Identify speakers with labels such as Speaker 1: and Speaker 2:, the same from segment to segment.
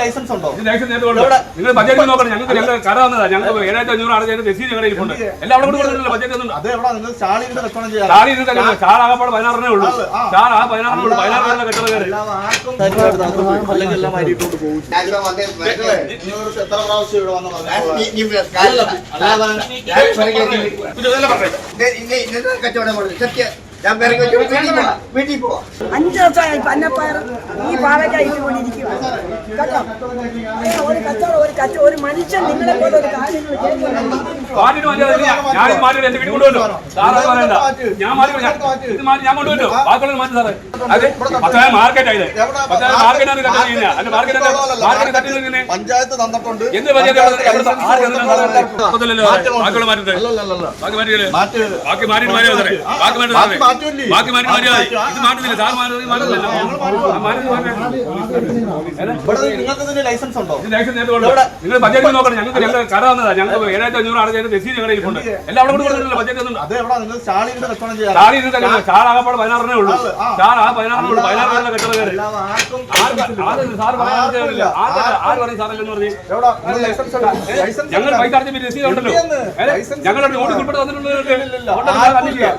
Speaker 1: Licence ഉണ്ടോ
Speaker 2: licence നിങ്ങൾ budget നോക്കണം ഞങ്ങൾക്ക് ഞങ്ങൾ കട വന്നതാ ഞങ്ങൾക്ക് ഏഴായിരത്തി അഞ്ഞൂറ് അടച്ചതിന് രസീത് ഞങ്ങളുടെ ഇരിപ്പുണ്ട് എല്ലാം അവിടെ കൊടുത്തിട്ടില്ല ബജറ്റ് ഒന്നും ഇരുന്നിട്ടല്ല ചാർ ആകപ്പാട് പതിനാറിനേ ഉള്ളൂ
Speaker 1: ആ.
Speaker 2: ആ പതിനാറിനേ ഉള്ളൂ പതിനാറിനുള്ള
Speaker 3: ഇന്നത്തെ കച്ചവടം. സത്യം. ഞാൻ വീട്ടിൽ പോവാം.
Speaker 4: അഞ്ച് ദിവസമായി പന്നപ്പയർ ഈ പാവയ്ക്ക ഇട്ടുകൊണ്ടിരിക്കുക കേട്ടോ? ഒരു കച്ചവടം ഒരു കച്ച ഒരു മനുഷ്യൻ നിങ്ങളെ പോലെ ഒരു കാര്യങ്ങൾ
Speaker 1: പഞ്ചായത്ത് തന്നിട്ടുണ്ട്.
Speaker 2: എന്ത് മാറ്റിയില്ലേ
Speaker 1: മാറ്റ്
Speaker 2: മാറ്റി മാറ്റി
Speaker 1: മാറ്റുമല്ലേ?
Speaker 2: ബാക്കി മാറ്റി മാറ്റിയോ ഇത് മാറ്റുന്നില്ല. സാർ മാറ്റുന്നത് മാറ്റുന്നില്ല.
Speaker 1: നിങ്ങൾക്ക് ലൈസൻസ് ഉണ്ടോ?
Speaker 2: ഇത് ലൈസൻസ് നേരത്തെ ഉണ്ടോ നിങ്ങൾ ബജറ്റ് നോക്കണം. ഞങ്ങൾക്ക് ഞങ്ങൾ കട വന്നതാ ഞങ്ങൾക്ക് ഏഴായിരത്തി അഞ്ഞൂറ് രസീത് ഞങ്ങളുടെ ഇരിപ്പുണ്ട് എല്ലാം അവിടെ ബജറ്റ് ഒന്നും പതിനാറിനേ ഉള്ളൂ.
Speaker 1: ആ.
Speaker 2: ആ പതിനാറിനേ ഉള്ളൂ. പതിനാറിനുള്ള ആര് പറയും സാറല്ലെന്ന് പറഞ്ഞ് ഞങ്ങൾ? പൈസ അടച്ച രസീത് ഉണ്ടല്ലോ. ഞങ്ങളുടെ നോട്ടീസ് ഉൾപ്പെടെ. ഉണ്ടല്ലോ,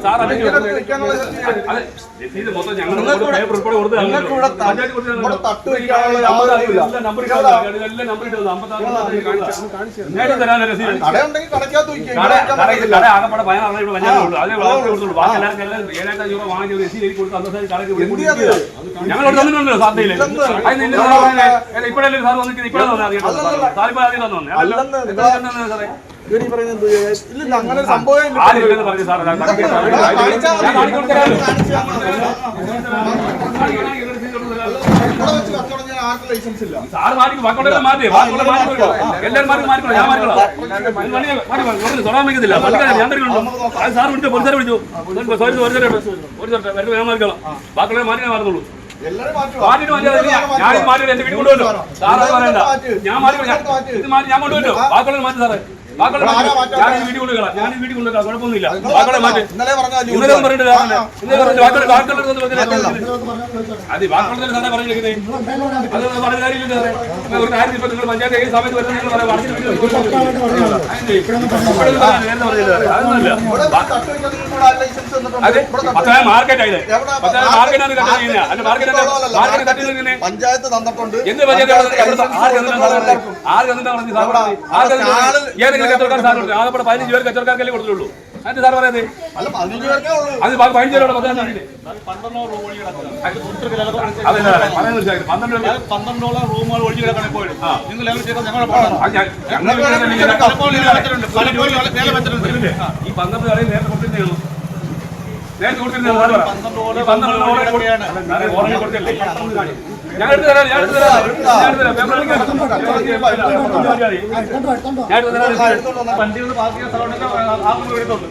Speaker 2: സാർ അറിയില്ല. ഞങ്ങൾ തന്നിട്ടുണ്ടല്ലോ
Speaker 1: ഇല്ലെന്ന്.
Speaker 2: ഇപ്പോഴല്ലേ സാർ വന്നിട്ട് ഇപ്പോഴാണ്. സാറിപ്പോ ആദ്യം തന്നെ. സാറേ.
Speaker 1: ഇവർ ഈ പറയുന്നത് ഇല്ലില്ല ഇല്ല അങ്ങനെ ഒരു സംഭവം
Speaker 2: സാറേ ഞാൻ മാറ്റി മാറ്റി മാറ്റി. എല്ലാവരും മാറ്റി മാറ്റിക്കോളാം തൊടാൻ വയ്ക്കുന്നില്ല തരുന്നുണ്ടോ വിളിച്ചോ വിളിച്ചു. ഒരു ഒരു മാറിക്കോളാം. ബാക്കി മാറ്റി മാറുന്നുള്ളൂ. മാറ്റിട്ട് മാറ്റി ഞാൻ മാറ്റി എന്റെ വീട്ടിൽ കൊണ്ടുവല്ലോ സാറ് അത് പറയണ്ട ഞാൻ മാറ്റി ഇത് മാറ്റി ഞാൻ കൊണ്ടുവല്ലോ ബാക്കിയുള്ള മാറ്റി സാറേ പഞ്ചായത്ത്
Speaker 1: പഞ്ചായത്ത് തന്നിട്ടുണ്ട്
Speaker 2: എന്ത്? ഏതെങ്കിലും കച്ചവടക്കാർ ആകെ പതിനഞ്ച് പേർ കച്ചവടക്കാർക്കല്ലേ കൊടുത്തുള്ളൂ അതിന്റെ സാർ
Speaker 1: പറയാതെ
Speaker 2: അത് പതിനഞ്ച് പേരോട്
Speaker 5: പന്ത്രണ്ടോളം റൂമുകൾ ഒഴിഞ്ഞു കിടക്കണം നിങ്ങൾ?
Speaker 2: ഈ പന്ത്രണ്ട് കളി നേരത്തെ കൊടുത്തിരുന്നേ നേരത്തെ കൊടുത്തിരുന്നേ സാറ് പറ. ഈ പന്ത്രണ്ട് ഓടെ കൊടു- അല്ല, ഞാൻ എടുത്ത് തരാം ഞാൻ എടുത്ത് തരാം. ഞാൻ എടുത്ത് തരാം. ഞാൻ എടുത്ത് തരാം.
Speaker 5: വണ്ടി ഒന്ന് പാർക്ക് ചെയ്യാൻ സ്ഥലമുണ്ടെങ്കിൽ ആ എടുത്തോളൂ.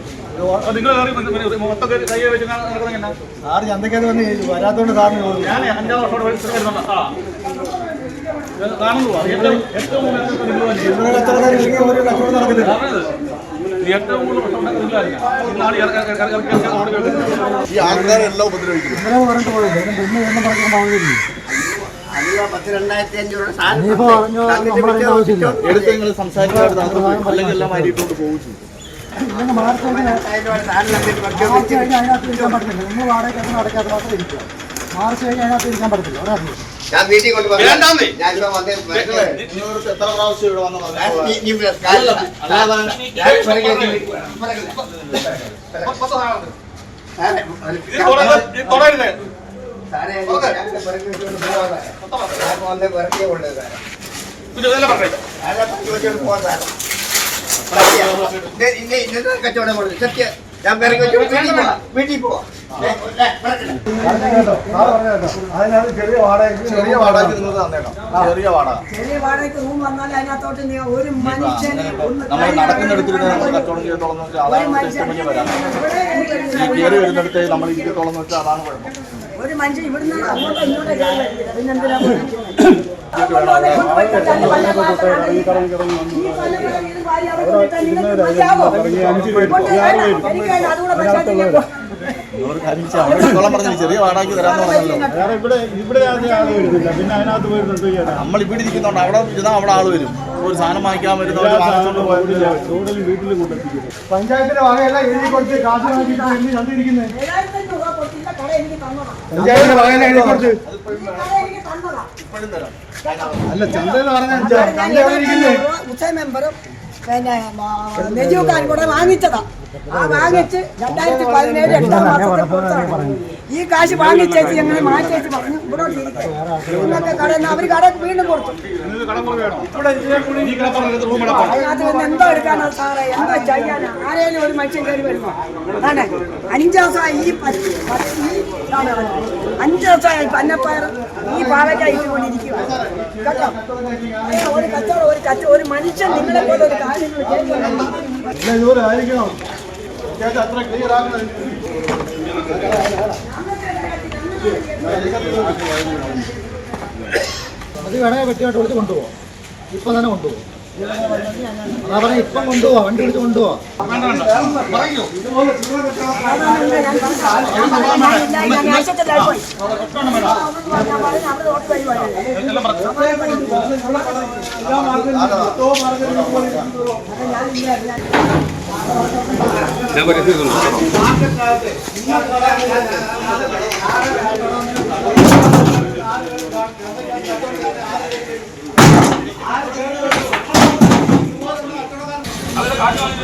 Speaker 1: സാറ് ചന്തക്കത് വന്ന് വരാത്തോണ്ട് സാറിന്
Speaker 5: ഞാൻ അഞ്ചാറ് വർഷം കാണുന്നു ഏറ്റവും
Speaker 1: ഈ ആൾക്കാരെല്ലാം ഉപദ്രവിക്കുന്നു. എടുത്ത് നിങ്ങൾ സംസാരിക്കാതെ. അല്ലെങ്കിൽ എല്ലാം മാറ്റിയിട്ടുണ്ട് പോകും
Speaker 6: മാർച്ച് കഴിഞ്ഞാൽ അതിനകത്ത് ഇരിക്കാൻ പറ്റത്തില്ല. നിങ്ങൾ വാടക അടയ്ക്കാത്ത മാത്രം ഇരിക്കുക മാർച്ച് കഴിഞ്ഞാൽ അതിനകത്ത് ഇരിക്കാൻ പറ്റത്തില്ല. അവിടെ അറിയോ
Speaker 3: ഞാൻ വീട്ടിൽ കൊണ്ട്
Speaker 5: വേണ്ടാന്നേ.
Speaker 3: ഞാൻ വന്നേ വരട്ടെ.
Speaker 1: നിങ്ങളോട് എത്ര പ്രാവശ്യം ഇവിടെ വന്ന് പറഞ്ഞു
Speaker 3: നീ- നീ ഇവിടെ കാലില്ല. ഞാൻ പിറകെ ഇരിക്കുന്നു.
Speaker 5: പത്ത് സാധനം ഉണ്ട്.
Speaker 3: സാറേ,
Speaker 5: ഇത് തുടരുത്. ഇത് തുടരുത്.
Speaker 3: സാറേ, ഞാൻ. ഞാൻ വന്നേ പിറകെ കൊണ്ടേ സാറേ. സാറേ, പറ്റി സാറേ. സത്യം. ഇത് ഇന്ന- ഇന്നത്തെ കച്ചവടം കൊടുത്തു. സത്യം. ഞാൻ പിറകെ വെച്ചുകൊണ്ട് വീട്ടിൽ പോവാം. വീട്ടിൽ പോവാം.
Speaker 6: അതിനകത്ത് ചെറിയ വാടക
Speaker 1: ചെറിയ വാടക നിങ്ങൾ തന്നേക്കാം ചെറിയ വാടക
Speaker 4: ചെറിയ വാടകയ്ക്ക് റൂം വന്നാൽ അതിനകത്തോട്ട് ഒരു മനുഷ്യനെ
Speaker 1: നമ്മൾ നടക്കുന്നിടത്തിരുന്ന് നമ്മൾ കച്ചവടം ചെയ്തോളം വെച്ചാൽ അതാണ് ടെസ്റ്റ് വരാം ഈ കയറി വരുന്നിടത്ത് നമ്മൾ ഇരിക്കത്തോളം വെച്ചാൽ അതാണ് കുഴപ്പം
Speaker 4: ഒരു മനുഷ്യൻ ഇവിടുന്ന് അങ്ങോട്ടോ ഇങ്ങോട്ടോ കയറി വരില്ല. പിന്നെന്തിനാ അതുകൂടെ
Speaker 1: കാര്യം. അവിടെ ചെറിയ വാടകയ്ക്ക് തരാന്ന് പറഞ്ഞല്ലോ.
Speaker 6: വേറെ ഇവിടെ ഇവിടെ ആദ്യം ആൾ വരുന്നില്ല. പിന്നെ അതിനകത്ത് ചെയ്യാനാ
Speaker 1: നമ്മൾ ഇവിടെ ഇരിക്കുന്നുണ്ട് അവിടെ ഇരുന്നാൽ അവിടെ ആൾ വരും. ഒരു സാധനം വാങ്ങിക്കാൻ വരുന്നവർ വാങ്ങിച്ചോണ്ട് പോകും
Speaker 6: റോഡിൽ വീട്ടിൽ പഞ്ചായത്തിന്റെ വകയല്ല എഴുതി കൊടുത്ത് കാശ് എഴുതി പഞ്ചായത്തിന്റെ വകയല്ല എഴുതി കൊടുത്ത് അല്ല ചന്തയിൽ പറഞ്ഞാൽ ചന്ത എവിടെ ഇരിക്കുന്നത്
Speaker 4: ഉച്ച മെമ്പറും പിന്നെ നെജുക്കാൻ കൂടെ വാങ്ങിച്ചതാ. ആ വാങ്ങിച്ച് രണ്ടായിരത്തി പതിനേഴ് എട്ടാം മാസത്തിൽ കൊടുത്തതാണ് ഈ കാശ് വാങ്ങിച്ചേച്ച് ഞങ്ങൾ മാറ്റിയേച്ച് പറഞ്ഞു? ഇവിടെ ഇന്നൊക്കെ കടയിൽ നിന്ന് അവർ കട വീണ്ടും കൊടുത്തു. അതിനകത്ത് നിന്ന് എന്തോ എടുക്കാനാ സാറേ? എന്തോ ചെയ്യാനാ? ആരെങ്കിലും ഒരു മനുഷ്യൻ കയറി വരുമോ? അതാണ്. ഈ ദിവസമായി ഈ പറഞ്ഞത്. അഞ്ച് ദിവസമായി പന്നപ്പയർ ഈ പാവയ്ക്ക ഇട്ടുകൊണ്ടിരിക്കുക കേട്ടോ? ഒരു കച്ചവടം ഒരു കച്ച ഒരു മനുഷ്യൻ നിങ്ങളെ പോലെ ഒരു കാര്യങ്ങൾ
Speaker 6: അത് വേണേ വെട്ടിയായിട്ട് വിളിച്ച് കൊണ്ടുപോകാം ഇപ്പം തന്നെ കൊണ്ടുപോകാം അതാ പറഞ്ഞ ഇപ്പം കൊണ്ടുപോവാ വണ്ടി എടുത്ത് കൊണ്ടുപോവാ.
Speaker 4: ഞാൻ പറയുന്നത്
Speaker 2: அதில் காட்டுவாங்க.